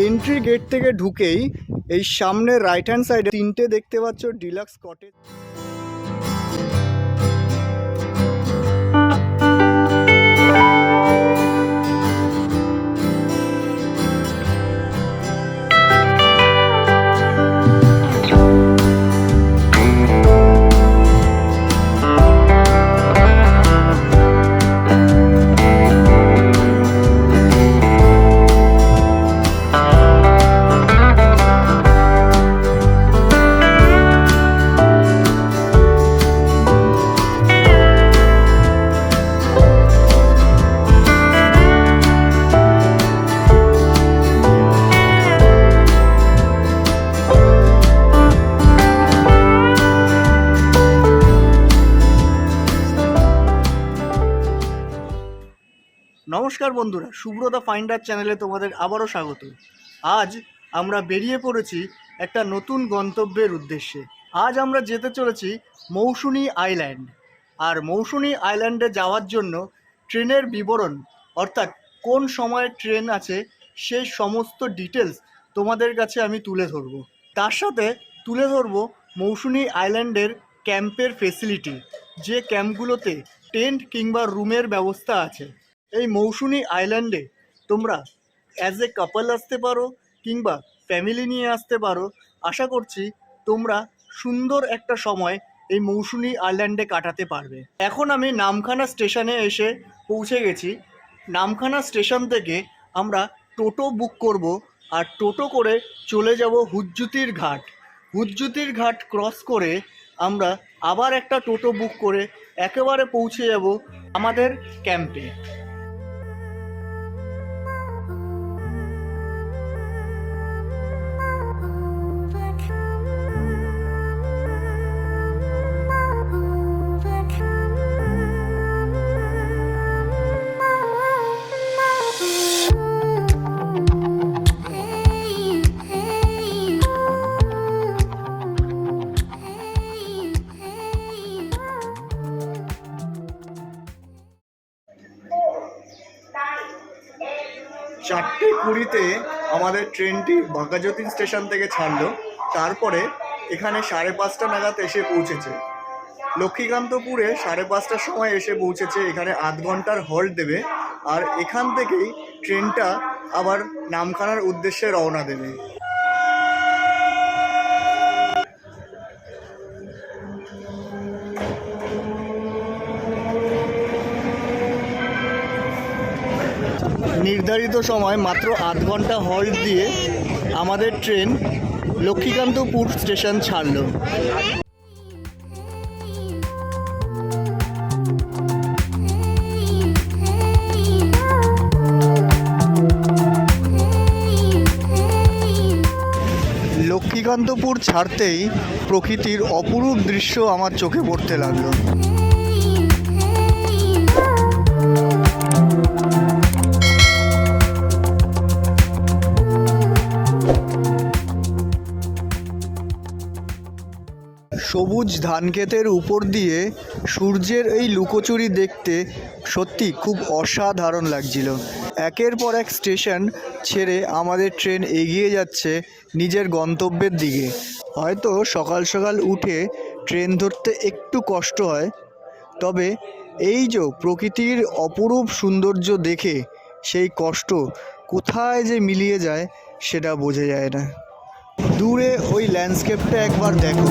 Entry gate থেকে ঢুকেই এই সামনে রাইট হ্যান্ড সাইডে তিনটে দেখতে পাচ্ছ ডিলাক্স কটেজ নমস্কার বন্ধুরা, সুব্রতা ফাইন্ডার চ্যানেলে তোমাদের আবারও স্বাগত। আজ আমরা বেরিয়ে পড়েছি একটা নতুন গন্তব্যের উদ্দেশ্যে। আজ আমরা যেতে চলেছি মৌসুনি আইল্যান্ড আর মৌসুনি আইল্যান্ডে যাওয়ার জন্য ট্রেনের বিবরণ, অর্থাৎ কোন সময় ট্রেন আছে সেই সমস্ত ডিটেলস তোমাদের কাছে আমি তুলে ধরবো। তার সাথে তুলে ধরবো মৌসুনি আইল্যান্ডের ক্যাম্পের ফেসিলিটি যে ক্যাম্পগুলোতে টেন্ট কিংবা রুমের ব্যবস্থা আছে। এই মৌসুনি আইল্যান্ডে তোমরা অ্যাজ এ কাপল আসতে পারো কিংবা ফ্যামিলি নিয়ে আসতে পারো, আশা করছি তোমরা সুন্দর একটা সময় এই মৌসুনি আইল্যান্ডে কাটাতে পারবে। এখন আমি নামখানা স্টেশনে এসে পৌঁছে গেছি। নামখানা স্টেশন থেকে আমরা টোটো বুক করব আর টোটো করে চলে যাব হুজ্জুতির ঘাট। হুজ্জুতির ঘাট ক্রস করে আমরা আবার একটা টোটো বুক করে একেবারে পৌঁছে যাব আমাদের ক্যাম্পে কুড়িতে আমাদের ট্রেনটি বাঘাযতীন স্টেশন থেকে ছাড়লো। তারপরে এখানে সাড়ে পাঁচটা নাগাদ এসে পৌঁছেছে। লক্ষ্মীকান্তপুরে সাড়ে পাঁচটার সময় এসে পৌঁছেছে। এখানে আধ ঘণ্টার হল্ট দেবে আর এখান থেকেই ট্রেনটা আবার নামখানার উদ্দেশ্যে রওনা দেবে। নির্ধারিত সময় মাত্র আধ ঘণ্টা হল্ট দিয়ে আমাদের ট্রেন লক্ষ্মীকান্তপুর স্টেশন ছাড়লো। লক্ষ্মীকান্তপুর ছাড়তেই প্রকৃতির অপরূপ দৃশ্য আমার চোখে পড়তে লাগল। সবুজ ধানক্ষেতের উপর দিয়ে সূর্যের এই লুকোচুরি দেখতে সত্যি খুব অসাধারণ লাগছিল। একের পর এক স্টেশন ছেড়ে আমাদের ট্রেন এগিয়ে যাচ্ছে নিজের গন্তব্যের দিকে। হয়তো সকাল সকাল উঠে ট্রেন ধরতে একটু কষ্ট হয়, তবে এই যে প্রকৃতির অপরূপ সৌন্দর্য দেখে সেই কষ্ট কোথায় যে মিলিয়ে যায় সেটা বোঝা যায় না। দূরে ওই ল্যান্ডস্কেপটা একবার দেখো।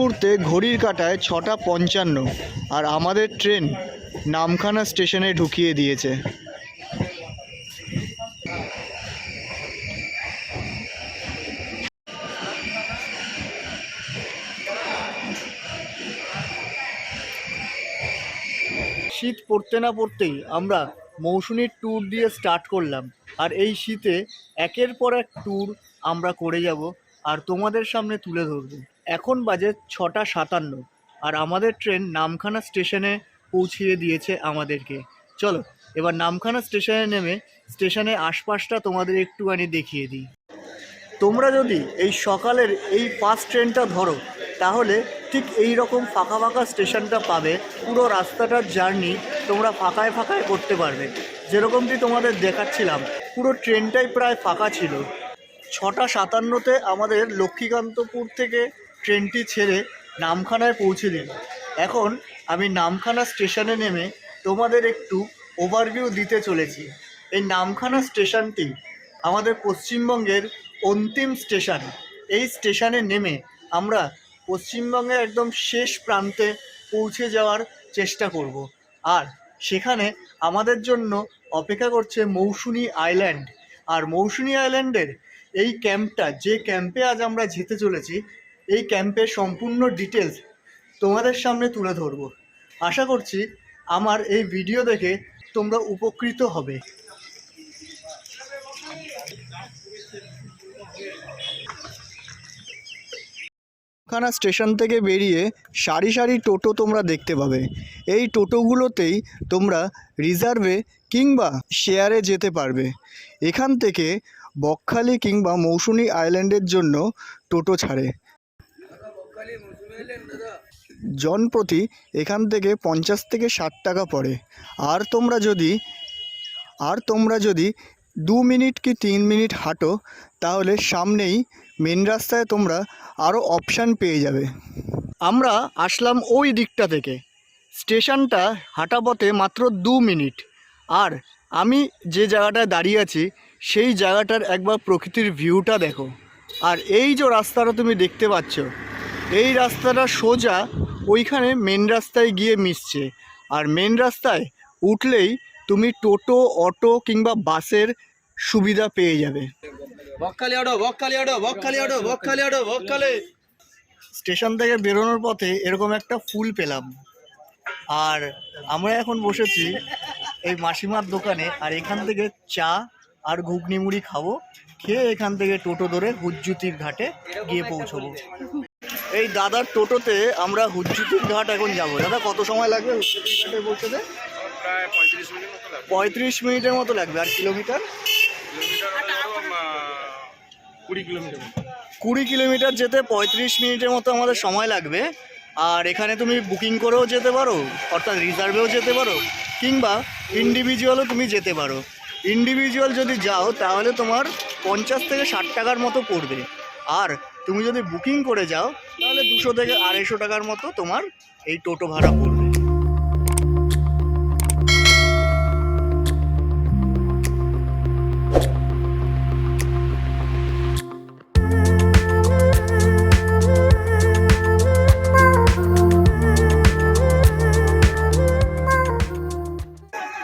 মুহূর্তে ঘড়ির কাঁটায় ছটা পঞ্চান্ন আর আমাদের ট্রেন নামখানা স্টেশনে ঢুকিয়ে দিয়েছে। শীত পড়তে না পড়তেই আমরা মৌসুমীর ট্যুর দিয়ে স্টার্ট করলাম। আর এই শীতে একের পর এক ট্যুর আমরা করে যাব। আর তোমাদের সামনে তুলে ধরবো। এখন বাজে ছটা সাতান্ন আর আমাদের ট্রেন নামখানা স্টেশনে পৌঁছিয়ে দিয়েছে আমাদেরকে। চলো, এবার নামখানা স্টেশনে নেমে স্টেশনের আশপাশটা তোমাদের একটুখানি দেখিয়ে দিই। তোমরা যদি এই সকালের এই ফার্স্ট ট্রেনটা ধরো, তাহলে ঠিক এই রকম ফাঁকা ফাঁকা স্টেশনটা পাবে। পুরো রাস্তাটার জার্নি তোমরা ফাঁকায় ফাঁকায় করতে পারবে। যেরকমটি তোমাদের দেখাচ্ছিলাম, পুরো ট্রেনটাই প্রায় ফাঁকা ছিল। ছটা সাতান্নতে আমাদের লক্ষ্মীকান্তপুর থেকে ট্রেনটি ছেড়ে নামখানায় পৌঁছে দিল। এখন আমি নামখানা স্টেশনে নেমে তোমাদের একটু ওভারভিউ দিতে চলেছি। এই নামখানা স্টেশনটি আমাদের পশ্চিমবঙ্গের অন্তিম স্টেশন। এই স্টেশনে নেমে আমরা পশ্চিমবঙ্গের একদম শেষ প্রান্তে পৌঁছে যাওয়ার চেষ্টা করব। আর সেখানে আমাদের জন্য অপেক্ষা করছে মৌসুনি আইল্যান্ড। আর মৌসুনি আইল্যান্ডের এই ক্যাম্পটা, যে ক্যাম্পে আজ আমরা যেতে চলেছি এই ক্যাম্পের সম্পূর্ণ ডিটেলস তোমাদের সামনে তুলে ধরবো। আশা করছি আমার এই ভিডিও দেখে তোমরা উপকৃত হবে। খানা স্টেশন থেকে বেরিয়ে সারি সারি টোটো তোমরা দেখতে পাবে। এই টোটোগুলোতেই তোমরা রিজার্ভে কিংবা শেয়ারে যেতে পারবে। এখান থেকে বকখালি কিংবা মৌসুনি আইল্যান্ডের জন্য টোটো ছাড়ে। জনপ্রতি এখান থেকে পঞ্চাশ থেকে ষাট টাকা পড়ে। আর তোমরা যদি, আর তোমরা যদি দু মিনিট কি তিন মিনিট হাঁটো, তাহলে সামনেই মেন রাস্তায় তোমরা আরও অপশান পেয়ে যাবে। আমরা আসলাম ওই দিকটা থেকে। স্টেশনটা হাঁটা পথে মাত্র দু মিনিট। আর আমি যে জায়গাটায় দাঁড়িয়ে আছি, সেই জায়গাটার একবার প্রকৃতির ভিউটা দেখো। আর এই যে রাস্তাটা তুমি দেখতে পাচ্ছ এই রাস্তাটা সোজা ওইখানে মেন রাস্তায় গিয়ে মিশছে। আর মেন রাস্তায় উঠলেই তুমি টোটো অটো কিংবা বাসের সুবিধা পেয়ে যাবে। স্টেশন থেকে বেরোনোর পথে এরকম একটা ফুল পেলাম। আর আমরা এখন বসেছি এই মাসিমার দোকানে আর এখান থেকে চা আর ঘুগনি মুড়ি খাব খেয়ে এখান থেকে টোটো ধরে হুজ্জুতির ঘাটে গিয়ে পৌঁছবো। এই দাদার টোটোতে আমরা হুজ্জুতির ঘাট এখন যাব। দাদা কত সময় লাগবে হুজ্জুতির ঘাটে পৌঁছতে পঁয়ত্রিশ মিনিটের মতো লাগবে। আর কিলোমিটার? কুড়ি কিলোমিটার কুড়ি কিলোমিটার যেতে পঁয়ত্রিশ মিনিটের মতো আমাদের সময় লাগবে। আর এখানে তুমি বুকিং করেও যেতে পারো অর্থাৎ রিজার্ভেও যেতে পারো কিংবা ইন্ডিভিজুয়ালও তুমি যেতে পারো। ইন্ডিভিজুয়াল যদি যাও তাহলে তোমার পঞ্চাশ থেকে ষাট টাকার মতো পড়বে। আর তুমি যদি বুকিং করে যাও, তাহলে দুশো থেকে আড়াইশো টাকার মতো তোমার এই টোটো ভাড়া পড়বে।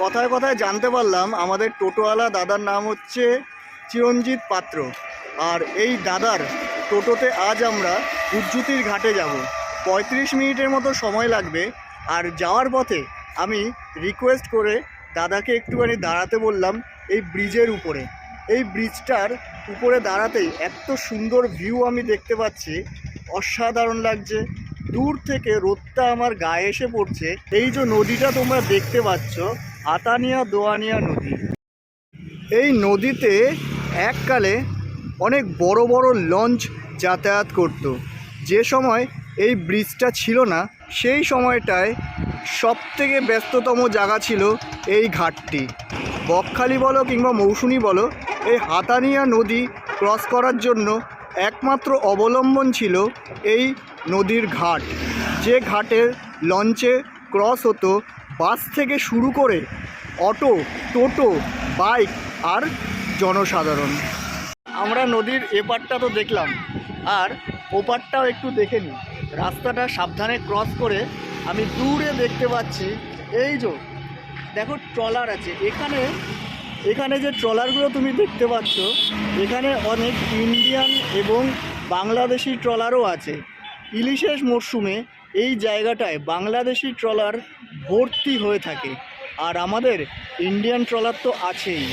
কথায় কথায় জানতে পারলাম, আমাদের টোটোওয়ালা দাদার নাম হচ্ছে চিরঞ্জিত পাত্র। আর এই দাদার টোটোতে আজ আমরা উজ্জুতির ঘাটে যাব। পঁয়ত্রিশ মিনিটের মতো সময় লাগবে, আর যাওয়ার পথে আমি রিকোয়েস্ট করে দাদাকে একটুখানি দাঁড়াতে বললাম এই ব্রিজের উপরে। এই ব্রিজটার উপরে দাঁড়াতেই এত সুন্দর ভিউ আমি দেখতে পাচ্ছি, অসাধারণ লাগছে। দূর থেকে রোদটা আমার গায়ে এসে পড়ছে। এই যে নদীটা তোমরা দেখতে পাচ্ছ, আতানিয়া দোয়ানিয়া নদী। এই নদীতে এককালে অনেক বড় বড় লঞ্চ যাতায়াত করত। যে সময় এই ব্রিজটা ছিল না, সেই সময়টায় সব থেকে ব্যস্ততম জায়গা ছিল এই ঘাটটি। বকখালি বলো কিংবা মৌসুমি বলো, এই হাতানিয়া নদী ক্রস করার জন্য একমাত্র অবলম্বন ছিল এই নদীর ঘাট। যে ঘাটের লঞ্চে ক্রস হতো, বাস থেকে শুরু করে অটো, টোটো, বাইক আর জনসাধারণ। আমরা নদীর এপারটা তো দেখলাম। আর ওপারটাও একটু দেখে নিই রাস্তাটা সাবধানে ক্রস করে আমি দূরে দেখতে পাচ্ছি। এই যে, দেখো ট্রলার আছে। এখানে এখানে যে ট্রলারগুলো তুমি দেখতে পাচ্ছ, এখানে অনেক ইন্ডিয়ান এবং বাংলাদেশি ট্রলারও আছে। ইলিশের মরশুমে এই জায়গাটায় বাংলাদেশি ট্রলার ভর্তি হয়ে থাকে। আর আমাদের ইন্ডিয়ান ট্রলার তো আছেই।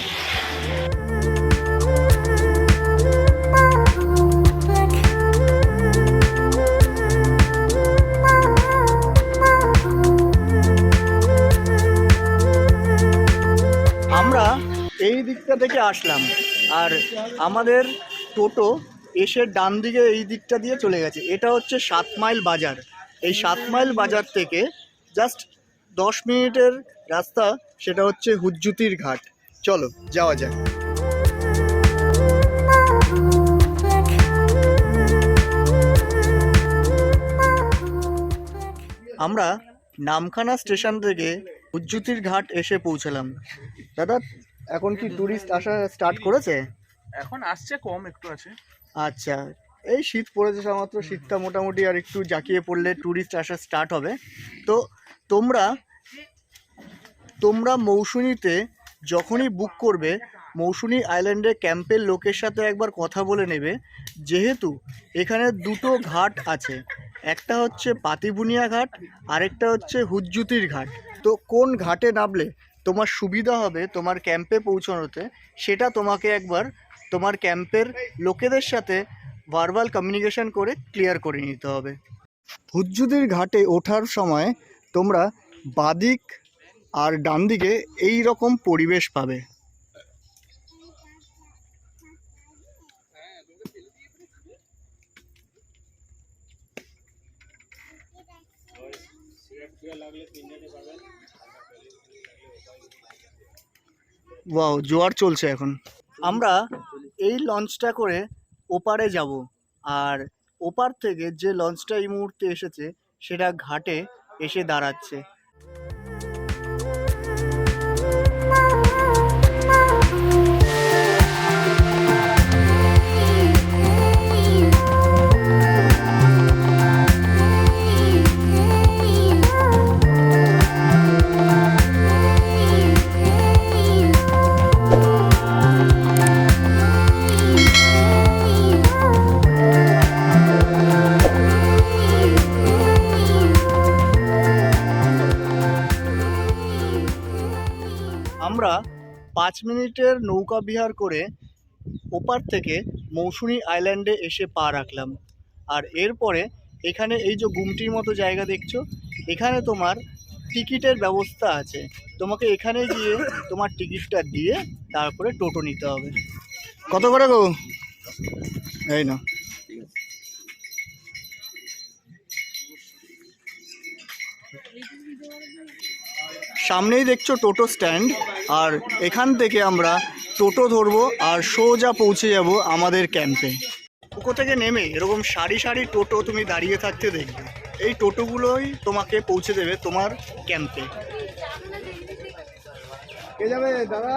দিকটা থেকে আসলাম। আর আমাদের টোটো এসে ডান দিকে এই দিকটা দিয়ে চলে গেছে। এটা হচ্ছে সাত মাইল বাজার। এই সাত মাইল বাজার থেকে জাস্ট দশ মিনিটের রাস্তা, সেটা হচ্ছে হুজ্জুতির ঘাট। চলো, যাওয়া যাক। আমরা নামখানা স্টেশন থেকে হুজ্জুতির ঘাট এসে পৌঁছালাম। দাদা এখন কি টুরিস্ট আসা স্টার্ট করেছে? এখন আসছে কম একটু আছে। আচ্ছা এই শীত পড়েছে মাত্র শীতটা মোটামুটি আর একটু জাঁকিয়ে পড়লে ট্যুরিস্ট আসা স্টার্ট হবে। তো তোমরা তোমরা মৌসুনিতে যখনই বুক করবে মৌসুনি আইল্যান্ডে ক্যাম্পের লোকের সাথে একবার কথা বলে নেবে। যেহেতু এখানে দুটো ঘাট আছে একটা হচ্ছে পাতিবুনিয়া ঘাট আরেকটা হচ্ছে হুজ্জুতির ঘাট। তো কোন ঘাটে নামলে তোমার সুবিধা হবে তোমার ক্যাম্পে পৌঁছানোতে, সেটা তোমাকে একবার তোমার ক্যাম্পের লোকেদের সাথে ভার্বাল কমিউনিকেশন করে ক্লিয়ার করে নিতে হবে। হুজ্জুদির ঘাটে ওঠার সময় তোমরা বাদিক আর ডান দিকে এই রকম পরিবেশ পাবে। ওয়াও জোয়ার চলছে এখন। আমরা এই লঞ্চটা করে ওপারে যাব। আর ওপার থেকে যে লঞ্চটা এই মুহূর্তে এসেছে, সেটা ঘাটে এসে দাঁড়াচ্ছে। মিনিটের নৌকা বিহার করে ওপার থেকে মৌসুনি আইল্যান্ডে এসে পা রাখলাম। আর এরপরে এখানে এই যে গুমটির মতো জায়গা দেখছ, এখানে তোমার টিকিটের ব্যবস্থা আছে। তোমাকে এখানে গিয়ে তোমার টিকিটটা দিয়ে তারপরে টোটো নিতে হবে। কত করে গো? এই না সামনেই দেখছ টোটো স্ট্যান্ড, আর এখান থেকে আমরা টোটো ধরবো আর সোজা পৌঁছে যাব আমাদের ক্যাম্পে। টোটো থেকে নেমে এরকম সারি সারি টোটো তুমি দাঁড়িয়ে থাকতে দেখবে। এই টোটোগুলোই তোমাকে পৌঁছে দেবে তোমার ক্যাম্পে। যাবে? দাদা?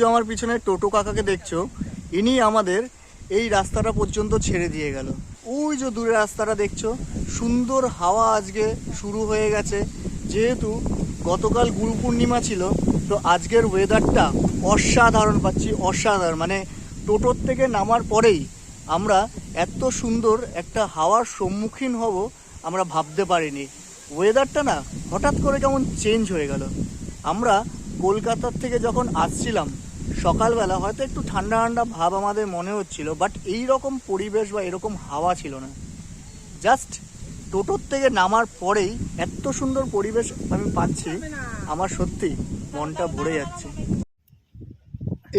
যে আমার পিছনে টোটো কাকাকে দেখছ, ইনি আমাদের এই রাস্তাটা পর্যন্ত ছেড়ে দিয়ে গেল। ওই যে দূরে রাস্তাটা দেখছ, সুন্দর হাওয়া আজকে শুরু হয়ে গেছে। যেহেতু গতকাল গুরু পূর্ণিমা ছিল, তো আজকের ওয়েদারটা অসাধারণ পাচ্ছি, অসাধারণ। মানে টোটোর থেকে নামার পরেই আমরা এত সুন্দর একটা হাওয়ার সম্মুখীন হব, আমরা ভাবতে পারিনি। ওয়েদারটা না, হঠাৎ করে কেমন চেঞ্জ হয়ে গেল। আমরা কলকাতার থেকে যখন আসছিলাম সকালবেলা হয়তো একটু ঠান্ডা ঠান্ডা ভাব আমাদের মনে হচ্ছিল বাট এই রকম পরিবেশ বা এরকম হাওয়া ছিল না। জাস্ট টোটোর থেকে নামার পরেই এত সুন্দর পরিবেশ আমি পাচ্ছি, আমার সত্যি মনটা ভরে যাচ্ছে।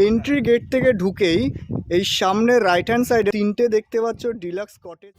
এন্ট্রি গেট থেকে ঢুকেই এই সামনে রাইট হ্যান্ড সাইডে তিনটে দেখতে পাচ্ছ ডিলাক্স কটেজ